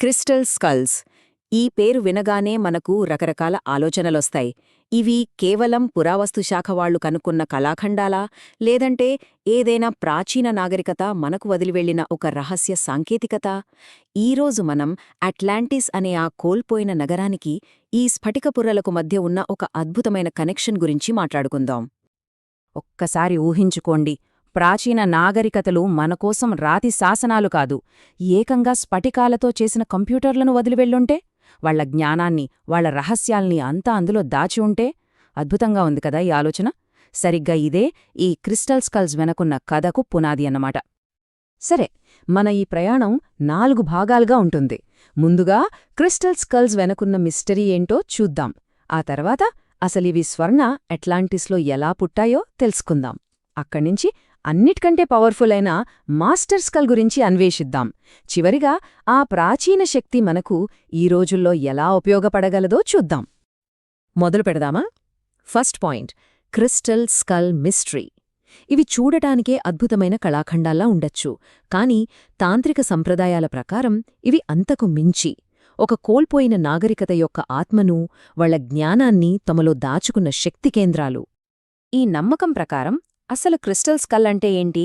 Crystal skulls. ఈ పేరు వినగానే మనకు రకరకాల ఆలోచనలొస్తాయి. ఇవి కేవలం పురావస్తు శాఖ వాళ్ళు కనుక్కున్న కళాఖండాలా? లేదంటే ఏదైనా ప్రాచీన నాగరికత మనకు వదిలివెళ్ళిన ఒక రహస్య సాంకేతికత? ఈరోజు మనం అట్లాంటిస్ అనే ఆ కోల్పోయిన నగరానికి ఈ స్ఫటికపుర్రలకు మధ్య ఉన్న ఒక అద్భుతమైన కనెక్షన్ గురించి మాట్లాడుకుందాం. ఒక్కసారి ఊహించుకోండి. ప్రాచీన నాగరికతలు మనకోసం రాతి శాసనాలు కాదు ఏకంగా స్ఫటికాలతో చేసిన కంప్యూటర్లను వదిలివెళ్ళుంటే వాళ్ళ జ్ఞానాన్ని వాళ్ళ రహస్యాల్ని అంతా అందులో దాచి ఉంటే అద్భుతంగా ఉంది కదా ఈ ఆలోచన. సరిగ్గా ఇదే ఈ క్రిస్టల్ స్కల్స్ వెనకున్న కథకు పునాది అన్నమాట. సరే మన ఈ ప్రయాణం నాలుగు భాగాలుగా ఉంటుంది. ముందుగా క్రిస్టల్ స్కల్స్ వెనకున్న మిస్టరీ ఏంటో చూద్దాం. ఆ తర్వాత అసలివి స్వర్ణ అట్లాంటిస్లో ఎలా పుట్టాయో తెలుసుకుందాం. అక్కడ్నించి అన్నిటికంటే పవర్ఫుల్ అయిన మాస్టర్ స్కల్ గురించి అన్వేషిద్దాం. చివరిగా ఆ ప్రాచీన శక్తి మనకు ఈ రోజుల్లో ఎలా ఉపయోగపడగలదో చూద్దాం. మొదలు పెడదామా? First point crystal skull mystery ఇవి చూడటానికే అద్భుతమైన కళాఖండాల్లా ఉండొచ్చు. కాని తాంత్రిక సంప్రదాయాల ప్రకారం ఇవి అంతకు మించి. ఒక కోల్పోయిన నాగరికత యొక్క ఆత్మను వాళ్ళ జ్ఞానాన్ని తమలో దాచుకున్న శక్తి కేంద్రాలు. ఈ నమ్మకం ప్రకారం అసలు క్రిస్టల్ స్కల్ అంటే ఏంటి?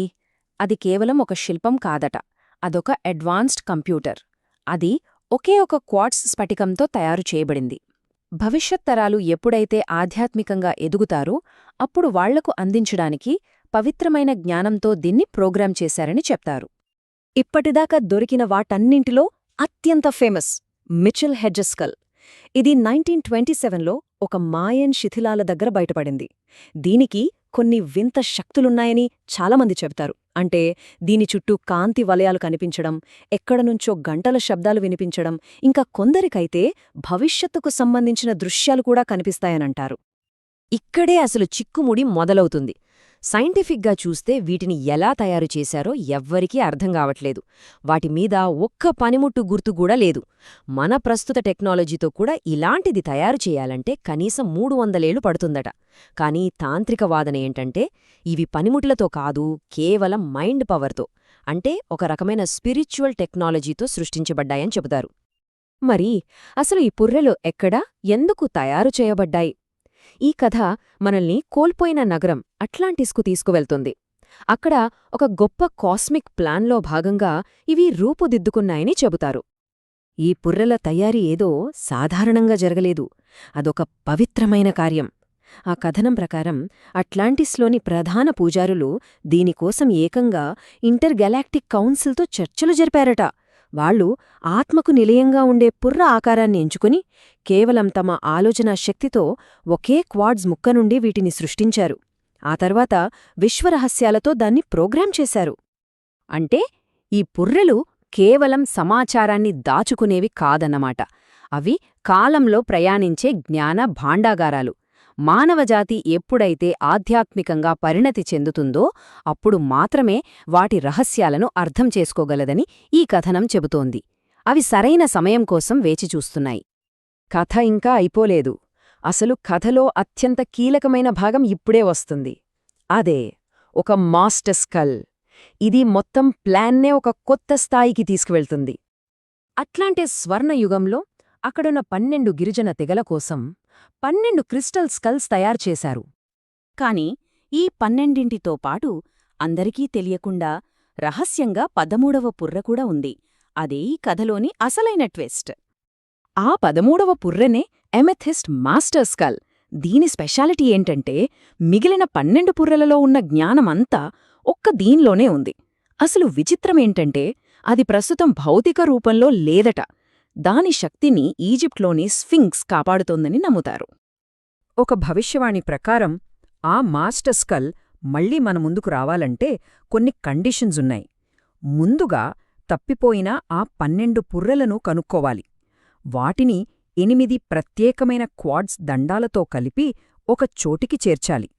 అది కేవలం ఒక శిల్పం కాదట. అదొక అడ్వాన్స్డ్ కంప్యూటర్. అది ఒకే ఒక క్వార్ట్స్ స్ఫటికంతో తయారు చేయబడింది. భవిష్యత్ తరాలు ఎప్పుడైతే ఆధ్యాత్మికంగా ఎదుగుతారో అప్పుడు వాళ్ళకు అందించడానికి పవిత్రమైన జ్ఞానంతో దీన్ని ప్రోగ్రాం చేశారని చెప్తారు. ఇప్పటిదాకా దొరికిన వాటన్నింటిలో అత్యంత ఫేమస్ మిచెల్ హెడ్జస్కల్ ఇది నైన్టీన్ ట్వంటీ సెవెన్లో ఒక మాయన్ శిథిలాల దగ్గర బయటపడింది. దీనికి కొన్ని వింత శక్తులున్నాయని చాలామంది చెబుతారు. అంటే దీని చుట్టూ కాంతి వలయాలు కనిపించడం ఎక్కడనుంచో గంటల శబ్దాలు వినిపించడం ఇంకా కొందరికైతే భవిష్యత్తుకు సంబంధించిన దృశ్యాలు కూడా కనిపిస్తాయనంటారు. ఇక్కడే అసలు చిక్కుముడి మొదలవుతుంది. సైంటిఫిక్గా చూస్తే వీటిని ఎలా తయారు చేశారో ఎవ్వరికీ అర్థం కావట్లేదు. వాటి మీద ఒక్క పనిముట్టు గుర్తు కూడా లేదు. మన ప్రస్తుత టెక్నాలజీతో కూడా ఇలాంటిది తయారు చేయాలంటే కనీసం మూడు వందలేళ్ళు పడుతుందట. కానీ తాంత్రిక వాదన ఏంటంటే ఇవి పనిముట్లతో కాదు కేవలం మైండ్ పవర్తో అంటే ఒక రకమైన స్పిరిచువల్ టెక్నాలజీతో సృష్టించబడ్డాయని చెబుతారు. మరి అసలు ఈ పుర్రెలు ఎక్కడా? ఎందుకు తయారు చేయబడ్డాయి? ఈ కథ మనల్ని కోల్పోయిన నగరం అట్లాంటిస్కు తీసుకువెళ్తుంది. అక్కడ ఒక గొప్ప కాస్మిక్ ప్లాన్లో భాగంగా ఇవి రూపుదిద్దుకున్నాయని చెబుతారు. ఈ పుర్రెల తయారీ ఏదో సాధారణంగా జరగలేదు. అదొక పవిత్రమైన కార్యం. ఆ కథనం ప్రకారం అట్లాంటిస్లోని ప్రధాన పూజారులు దీనికోసం ఏకంగా ఇంటర్గెలాక్టిక్ కౌన్సిల్తో చర్చలు జరిపారట. వాళ్ళు ఆత్మకు నిలయంగా ఉండే పుర్ర ఆకారాన్ని ఎంచుకుని కేవలం తమ ఆలోచనా శక్తితో ఒకే క్వాడ్స్ ముక్క నుండి వీటిని సృష్టించారు. ఆ తర్వాత విశ్వరహస్యాలతో దాన్ని ప్రోగ్రాం చేశారు. అంటే ఈ పుర్రెలు కేవలం సమాచారాన్ని దాచుకునేవి కాదన్నమాట. అవి కాలంలో ప్రయాణించే జ్ఞాన భాండాగారాలు. మానవజాతి ఎప్పుడైతే ఆధ్యాత్మికంగా పరిణతి చెందుతుందో అప్పుడు మాత్రమే వాటి రహస్యాలను అర్థం చేసుకోగలదని ఈ కథనం చెబుతోంది. అవి సరైన సమయం కోసం వేచిచూస్తున్నాయి కథ ఇంకా అయిపోలేదు. అసలు కథలో అత్యంత కీలకమైన భాగం ఇప్పుడే వస్తుంది. అదే ఒక మాస్టస్కల్ ఇది మొత్తం ప్లాన్నే ఒక కొత్త స్థాయికి తీసుకువెళ్తుంది. అట్లాంటే స్వర్ణయుగంలో అక్కడున్న పన్నెండు గిరిజన తెగల కోసం పన్నెండు క్రిస్టల్ స్కల్స్ తయారుచేశారు కాని ఈ పన్నెండింటితో పాటు అందరికీ తెలియకుండా రహస్యంగా పదమూడవ పుర్ర కూడా ఉంది. అదే ఈ కథలోని అసలైన ట్విస్ట్. ఆ పదమూడవ పుర్రెనే ఎమెథిస్ట్ మాస్టర్ స్కల్. దీని స్పెషాలిటీ ఏంటంటే మిగిలిన పన్నెండు పుర్రెలలో ఉన్న జ్ఞానమంతా ఒక్క దీన్లోనే ఉంది. అసలు విచిత్రమేంటంటే అది ప్రస్తుతం భౌతిక రూపంలో లేదట. దాని శక్తిని ఈజిప్ట్లోని స్ఫింక్స్ కాపాడుతోందని నమ్ముతారు. ఒక భవిష్యవాణి ప్రకారం ఆ మాస్టర్ స్కల్ మళ్ళీ మన ముందుకు రావాలంటే కొన్ని కండిషన్స్ ఉన్నాయి. ముందుగా తప్పిపోయిన ఆ పన్నెండు పుర్రెలను కనుక్కోవాలి. వాటిని ఎనిమిది ప్రత్యేకమైన క్వాడ్స్ దండాలతో కలిపి ఒక చోటికి చేర్చాలి.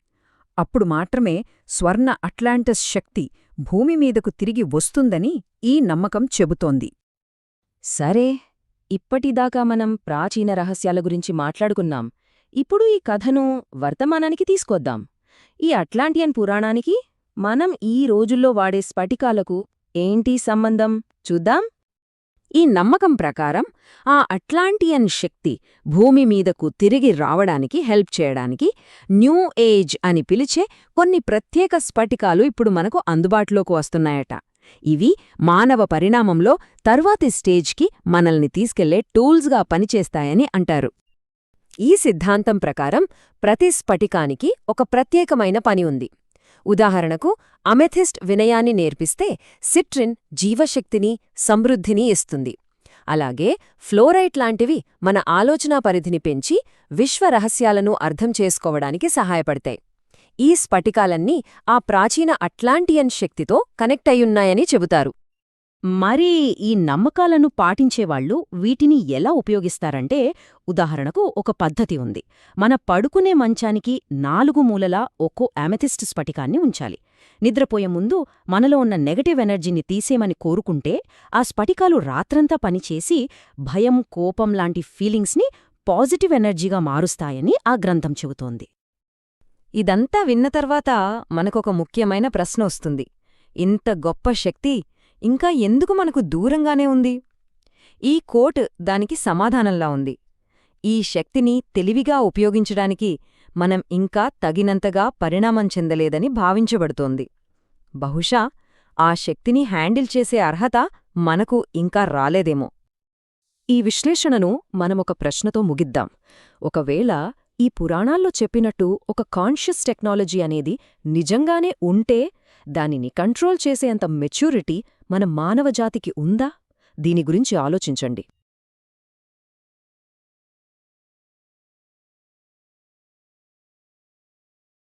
అప్పుడు మాత్రమే స్వర్ణ అట్లాంటస్ శక్తి భూమిమీదకు తిరిగి వస్తుందని ఈ నమ్మకం చెబుతోంది. సరే. ఇప్పటిదాకా మనం ప్రాచీన రహస్యాల గురించి మాట్లాడుకున్నాం. ఇప్పుడు ఈ కథను వర్తమానానికి తీసుకొద్దాం. ఈ అట్లాంటియన్ పురాణానికి మనం ఈ రోజుల్లో వాడే స్ఫటికాలకు ఏంటి సంబంధం? చూద్దాం. ఈ నమ్మకం ప్రకారం ఆ అట్లాంటియన్ శక్తి భూమి మీదకు తిరిగి రావడానికి హెల్ప్ చేయడానికి న్యూ ఏజ్ అని పిలిచే కొన్ని ప్రత్యేక స్ఫటికాలు ఇప్పుడు మనకు అందుబాటులోకి వస్తున్నాయట. ఇవి మానవ పరిణామంలో తర్వాతి స్టేజ్కి మనల్ని తీసుకెళ్ళే టూల్స్గా పనిచేస్తాయని అంటారు. ఈ సిద్ధాంతం ప్రకారం ప్రతి స్ఫటికానికి ఒక ప్రత్యేకమైన పని ఉంది. ఉదాహరణకు అమెథిస్ట్ వినయాన్ని నేర్పిస్తే సిట్రిన్ జీవశక్తిని సమృద్ధిని ఇస్తుంది. అలాగే ఫ్లోరైట్ లాంటివి మన ఆలోచనా పరిధిని పెంచి విశ్వ రహస్యాలను అర్థం చేసుకోవడానికి సహాయపడతాయి. ఈ స్ఫటికాలన్నీ ఆ ప్రాచీన అట్లాంటియన్ శక్తితో కనెక్ట్ అయ్యున్నాయని చెబుతారు. మరి ఈ నమ్మకాలను పాటించేవాళ్ళు వీటిని ఎలా ఉపయోగిస్తారంటే ఉదాహరణకు ఒక పద్ధతి ఉంది. మన పడుకునే మంచానికి నాలుగు మూలలా ఒక్కో అమెథిస్ట్ స్ఫటికాన్ని ఉంచాలి. నిద్రపోయే ముందు మనలో ఉన్న నెగటివ్ ఎనర్జీని తీసేమని కోరుకుంటే ఆ స్ఫటికాలు రాత్రంతా పనిచేసి భయం కోపం లాంటి ఫీలింగ్స్ని పాజిటివ్ ఎనర్జీగా మారుస్తాయని ఆ గ్రంథం చెబుతోంది. ఇదంతా విన్న తర్వాత మనకొక ముఖ్యమైన ప్రశ్న వస్తుంది. ఇంత గొప్ప శక్తి ఇంకా ఎందుకు మనకు దూరంగానే ఉంది? ఈ కోట్ దానికి సమాధానంలా ఉంది. ఈ శక్తిని తెలివిగా ఉపయోగించడానికి మనం ఇంకా తగినంతగా పరిణామం చెందలేదని భావించబడుతోంది. బహుశా ఆ శక్తిని హ్యాండిల్ చేసే అర్హత మనకు ఇంకా రాలేదేమో. ఈ విశ్లేషణను మనమొక ప్రశ్నతో ముగిద్దాం. ఒకవేళ ఈ పురాణాల్లో చెప్పినట్టు ఒక కాన్షియస్ టెక్నాలజీ అనేది నిజంగానే ఉంటే దానిని కంట్రోల్ చేసేంత మెచ్యూరిటీ మన మానవజాతికి ఉందా? దీని గురించి ఆలోచించండి.